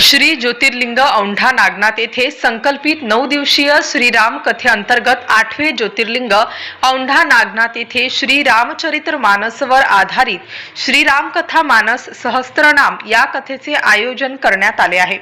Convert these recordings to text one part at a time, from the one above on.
श्री ज्योतिर्लिंग औंढा नागनाथ येथे संकल्पित नऊ दिवसीय श्रीराम कथेअंतर्गत आठवे ज्योतिर्लिंग औंढा नागनाथ येथे श्री रामचरित्र मानसवर आधारित श्रीराम कथा मानस सहस्त्रनाम या कथेचे आयोजन करण्यात आले आहे.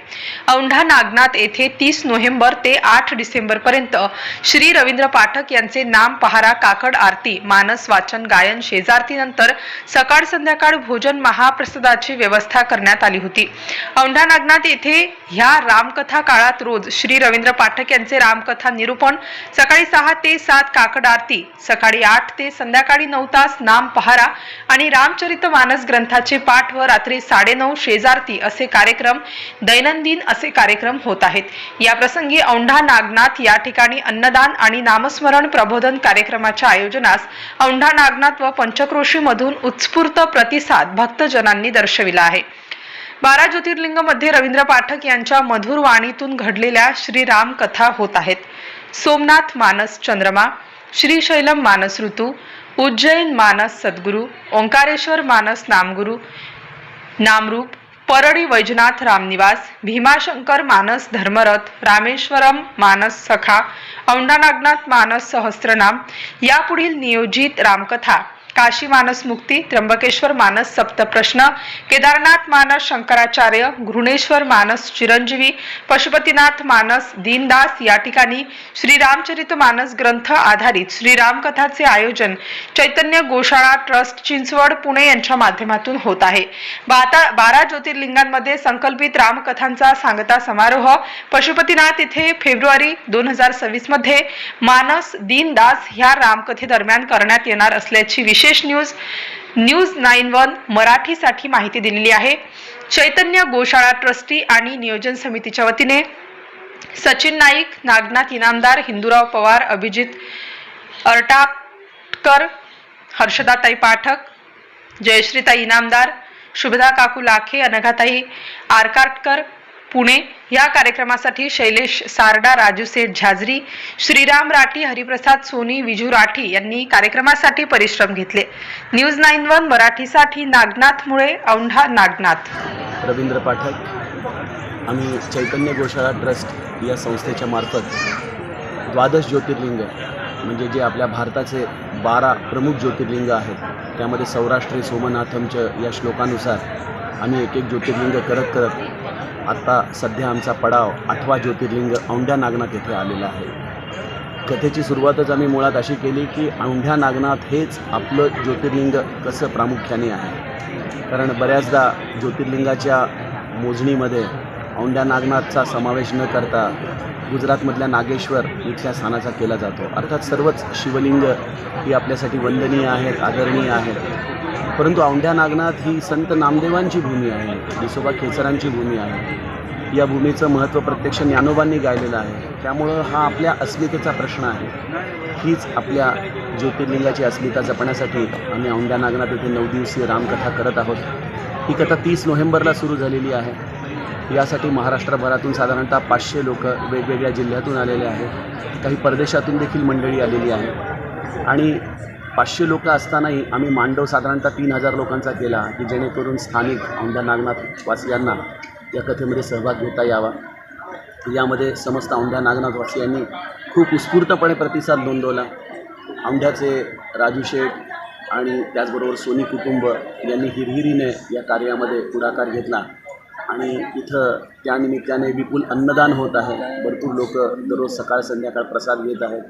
औंढा नागनाथ येथे तीस नोव्हेंबर ते आठ डिसेंबर पर्यंत श्री रवींद्र पाठक यांचे नाम पहारा काकड आरती मानस वाचन गायन शेजारती नंतर सकाळ संध्याकाळ भोजन महाप्रसादाची व्यवस्था करण्यात आली होती. औंढा नागनाथ येथे ह्या रामकथा काळात रोज श्री रवींद्र पाठक यांचे रामकथा निरूपण सकाळी सहा ते सात काकड आरती सकाळी आठ ते संध्याकाळी नऊ तास नाम पहारा आणि रामचरित मानस ग्रंथाचे पाठ व रात्री साडेनऊ शेजारती असे कार्यक्रम दैनंदिन असे कार्यक्रम होत आहेत. या प्रसंगी औंढा नागनाथ या ठिकाणी अन्नदान आणि नामस्मरण प्रबोधन कार्यक्रमाच्या आयोजनास औंढा नागनाथ व पंचक्रोशी मधून उत्स्फूर्त प्रतिसाद भक्तजनांनी दर्शविला आहे. बारा ज्योतिर्लिंगमध्ये रवींद्र पाठक यांच्या मधुर वाणीतून घडलेल्या श्रीराम कथा होत आहेत. सोमनाथ मानस चंद्रमा श्रीशैलम मानस ऋतू उज्जैन मानस सद्गुरू ओंकारेश्वर मानस नामगुरू नामरूप परळी वैजनाथ रामनिवास भीमाशंकर मानस धर्मरथ रामेश्वरम मानस सखा औंढा नागनाथ मानस सहस्त्रनाम यापुढील नियोजित रामकथा काशी मानस मुक्ती त्र्यंबकेश्वर मानस सप्तप्रश्न केदारनाथ मानस शंकराचार्य घृणेश्वर मानस चिरंजीवी पशुपतीनाथ मानस दीनदास या ठिकाणी श्रीरामचरित मानस ग्रंथ आधारित श्रीरामकथाचे आयोजन चैतन्य गोशाळा ट्रस्ट चिंचवड पुणे यांच्या माध्यमातून होत आहे. बाता बारा ज्योतिर्लिंगांमध्ये संकल्पित रामकथांचा सांगता समारोह पशुपतीनाथ येथे फेब्रुवारी दोन हजार सव्वीसमध्ये मानस दीनदास ह्या रामकथेदरम्यान करण्यात येणार असल्याची विशेष न्यूज न्यूज नाईन वन मराठीसाठी माहिती दिलेली आहे. चैतन्य गोशाळा ट्रस्टी आणि नियोजन समितीच्या वतीने सचिन नाईक नागनाथ इनामदार हिंदूराव पवार अभिजित अर्टाटकर हर्षदाताई पाठक जयश्रीताई इनामदार शुभदा काकू लाखे अनघाताई आरकाटकर पुणे या कार्यक्रमासाठी शैलेश सारडा राजू सेठ झाजरी श्रीराम राठी हरिप्रसाद सोनी विजू राठी यांनी कार्यक्रमासाठी परिश्रम घेतले. न्यूज नाईन वन मराठीसाठी नागनाथ मुळे औंढा नागनाथ. रवींद्र पाठक आम्ही चैतन्य गोशाळा ट्रस्ट या संस्थेच्या मार्फत द्वादश ज्योतिर्लिंग म्हणजे जे आपल्या भारताचे बारा प्रमुख ज्योतिर्लिंग आहेत त्यामध्ये सौराष्ट्री सोमनाथमच्या या श्लोकानुसार आम्ही एक एक ज्योतिर्लिंग करत करत आत्ता सध्या आमचा पडाव आठवा ज्योतिर्लिंग औंढ्या नागनाथ येथे आलेला आहे. कथेची सुरुवातच आम्ही मुळात अशी केली की औंढ्या नागनाथ हेच आपलं ज्योतिर्लिंग कसं प्रामुख्याने आहे. कारण बऱ्याचदा ज्योतिर्लिंगाच्या मोजणीमध्ये औंढ्या नागनाथचा समावेश न करता गुजरातमधल्या नागेश्वर इथल्या स्थानाचा केला जातो. अर्थात सर्वच शिवलिंग ही आपल्यासाठी वंदनीय आहेत आदरणीय आहेत. परंतु औंढ्या नागनाथ ही संत नामदेवांची भूमी आहे दिसोबा खेचरांची भूमी आहे. या भूमीचं महत्त्व प्रत्यक्ष ज्ञानोबांनी गायलेलं आहे. त्यामुळं हा आपल्या अस्मितेचा प्रश्न आहे. हीच आपल्या ज्योतिर्लिंगाची अस्मिता जपण्यासाठी आम्ही औंढ्या नागनाथ येथे नऊ दिवसीय रामकथा करत आहोत. ही कथा तीस नोव्हेंबरला सुरू झालेली आहे. यासाठी महाराष्ट्रभरातून साधारणतः पाचशे लोक वेगवेगळ्या जिल्ह्यातून आलेले आहेत. काही परदेशातून देखील मंडळी आलेली आहे आणि पाचशे लोक असतानाही आम्ही मांडव साधारणतः तीन हजार लोकांचा केला की जेणेकरून स्थानिक औंढा नागनाथ वासियांना या कथेमध्ये सहभाग घेता यावा. यामध्ये समस्त औंढ्या नागनाथवासियांनी खूप उत्स्फूर्तपणे प्रतिसाद नोंदवला. औंढ्याचे राजू शेठ आणि त्याचबरोबर सोनी कुटुंब यांनी हिरहिरीने या कार्यामध्ये पुढाकार घेतला. आणि इथं त्यानिमित्ताने विपुल अन्नदान होत आहे. भरपूर लोक दररोज सकाळ संध्याकाळ प्रसाद घेत आहेत.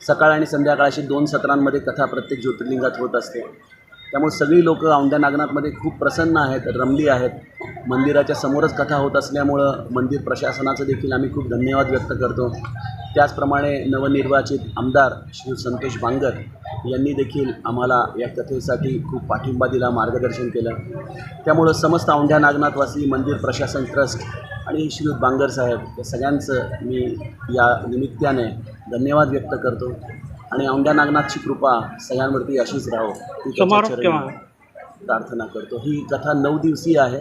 सकाळ आणि संध्याकाळ अशी दोन सत्रांमध्ये कथा प्रत्येक ज्योतिर्लिंगात होत असते. त्यामुळे सगळी लोक औंढ्या नागनाथमध्ये खूप प्रसन्न आहेत रमली आहेत. मंदिराच्या समोरच कथा होत असल्यामुळं मंदिर प्रशासनाचं देखील आम्ही खूप धन्यवाद व्यक्त करतो. त्याचप्रमाणे नवनिर्वाचित आमदार श्री संतोष बांगर यांनी देखील आम्हाला या कथेसाठी खूप पाठिंबा दिला मार्गदर्शन केलं. त्यामुळं समस्त औंढ्या नागनाथवासी मंदिर प्रशासन ट्रस्ट आणि श्री बांगर साहेब या सगळ्यांचं मी या निमित्ताने धन्यवाद व्यक्त करतो. आणि औंढ्या नागनाथची कृपा सगळ्यांवरती अशीच राहो. ही? प्रार्थना करतो. ही कथा नऊ दिवसीय आहे.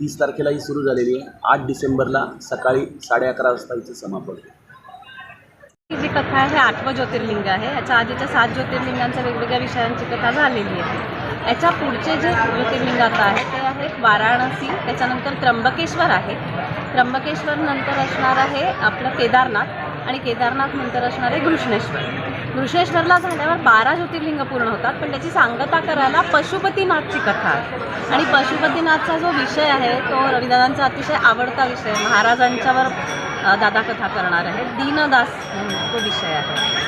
तीस तारखेला ही सुरू झालेली आहे. आठ डिसेंबरला सकाळी साडे अकरा वाजता हिचं समापन. ही जी कथा आहे हे आठवं ज्योतिर्लिंग आहे. याच्या आधीच्या सात ज्योतिर्लिंगांच्या वेगवेगळ्या विषयांची कथा झालेली आहे. याच्या पुढचे जे ज्योतिर्लिंग आता आहे ते आहेत वाराणसी. त्याच्यानंतर त्र्यंबकेश्वर आहे. त्र्यंबकेश्वर नंतर असणार आहे आपलं केदारनाथ. आणि केदारनाथ नंतर असणार आहे घृष्णेश्वर. घृष्णेश्वरला झाल्यावर बारा ज्योतिर्लिंग पूर्ण होतात पण त्याची सांगता करायला पशुपतीनाथची कथा. आहे आणि पशुपतीनाथचा जो विषय आहे तो रविदादांचा अतिशय आवडता विषय महाराजांच्यावर दादा कथा करणार आहे. दीनदास तो विषय आहे.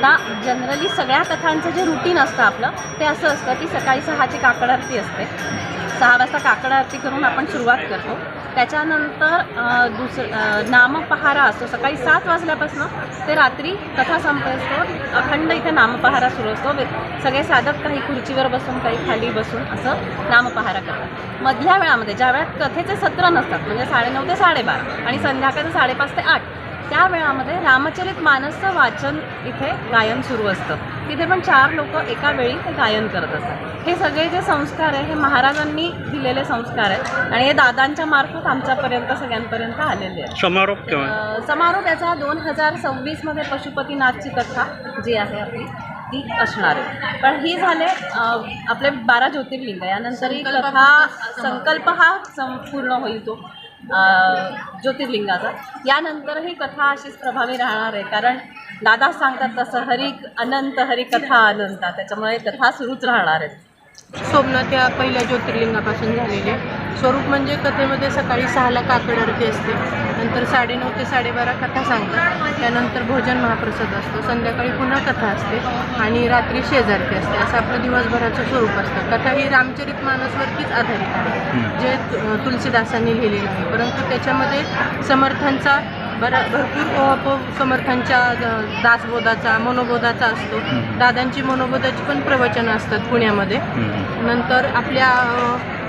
ना जनरली सगळ्या कथांचं जे रुटीन असतं आपलं ते असं असतं की सकाळी सहाची काकड आरती असते. सहा वाजता काकड आरती करून आपण सुरुवात करतो. त्याच्यानंतर दुसरं नामपहारा असतो. सकाळी सात वाजल्यापासून ते रात्री कथा संपतो अखंड इथे नामपहारा सुरू असतो. सगळे साधक काही खुर्चीवर बसून काही खाली बसून असं नामपहारा करतात. मधल्या वेळामध्ये ज्या वेळात कथेचे सत्र नसतात म्हणजे साडेनऊ ते साडेबारा आणि संध्याकाळचं साडेपाच ते आठ त्या वेळामध्ये रामचरित मानसचं वाचन इथे गायन सुरू असतं. तिथे पण चार लोक एका वेळी ते गायन करत असतात. हे सगळे जे संस्कार आहे हे महाराजांनी दिलेले संस्कार आहेत आणि हे दादांच्या मार्फत आमच्यापर्यंत सगळ्यांपर्यंत आलेले आहेत. समारोप समारोप याचा दोन हजार सव्वीसमध्ये पशुपतीनाथची कथा जी आहे आपली ती असणार आहे. पण ही झाले आपले बारा ज्योतिर्लिंग यानंतर ही कथा संकल्प हा सं पूर्ण होईल तो. ज्योतिर्लिंगाचा. यानंतर ही कथा अशीच प्रभावी राहणार आहे. कारण दादा सांगतात तसं हरिक अनंत हरिकथा अनंत. त्याच्यामुळे कथा सुरूच राहणार आहेत सोमनाथ या पहिल्या ज्योतिर्लिंगापासून झालेली. स्वरूप म्हणजे कथेमध्ये सकाळी सहाला काकड आरती असते. नंतर साडेनऊ ते साडेबारा कथा सांगतात. त्यानंतर भोजन महाप्रसाद असतो. संध्याकाळी पुन्हा कथा असते आणि रात्री शेजारती असते. असं आपलं दिवसभराचं स्वरूप असतं. कथा ही रामचरित मानसवरतीच आधारित आहे. जे तुलसीदासांनी लिहिलेलं आहे. परंतु त्याच्यामध्ये समर्थांचा बरा भरपूर समर्थांच्या दासबोधाचा मनोबोधाचा असतो. दादांची मनोबोधाची पण प्रवचनं असतात पुण्यामध्ये. नंतर आपल्या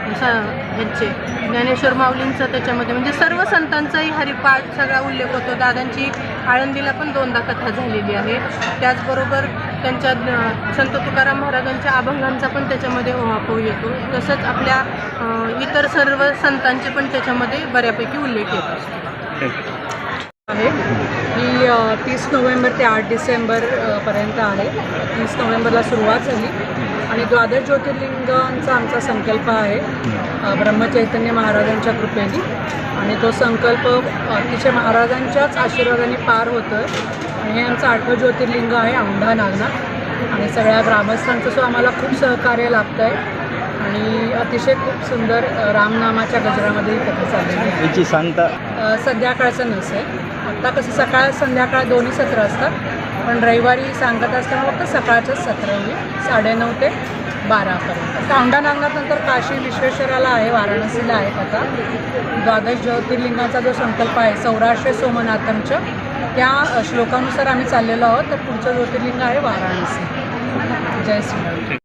ह्याचे ज्ञानेश्वर माऊलींचं त्याच्यामध्ये म्हणजे सर्व संतांचाही हरिपाठ सगळा उल्लेख होतो. दादांची आळंदीला पण दोनदा कथा झालेली आहे. त्याचबरोबर त्यांच्या संत तुकाराम महाराजांच्या अभंगांचा पण त्याच्यामध्ये ओहापोह येतो. तसंच आपल्या इतर सर्व संतांचे पण त्याच्यामध्ये बऱ्यापैकी उल्लेख येत आहे. ही तीस नोव्हेंबर ते आठ डिसेंबर पर्यंत आहे. तीस नोव्हेंबरला सुरुवात झाली. आणि द्वादश ज्योतिर्लिंगांचा आमचा संकल्प आहे ब्रह्मचैतन्य महाराजांच्या कृपेने. आणि तो संकल्प अतिशय महाराजांच्याच आशीर्वादाने पार होतो आहे आणि हे आमचं आठवं ज्योतिर्लिंग आहे औंढा नागनाथ. आणि सगळ्या ग्रामस्थांचं सुद्धा आम्हाला खूप सहकार्य लाभतं आहे आणि अतिशय खूप सुंदर रामनामाच्या गजरामध्ये ही कथा चाललेली आहे. याची सांगता संध्याकाळचं नसेल आत्ता कसं सकाळ संध्याकाळ दोन्ही सत्र असतात. पण रविवारी सांगत असताना फक्त सकाळचंच सत्र होईल. साडेनऊ ते बारापर्यंत. औंढा नागनाथनंतर काशी विश्वेश्वराला आहे वाराणसीला आहे आता. द्वादश ज्योतिर्लिंगाचा जो संकल्प आहे सौराष्ट्र सोमनाथमच्या त्या श्लोकानुसार आम्ही चाललेलो आहोत. तर पुढचं ज्योतिर्लिंग आहे वाराणसी. जय श्री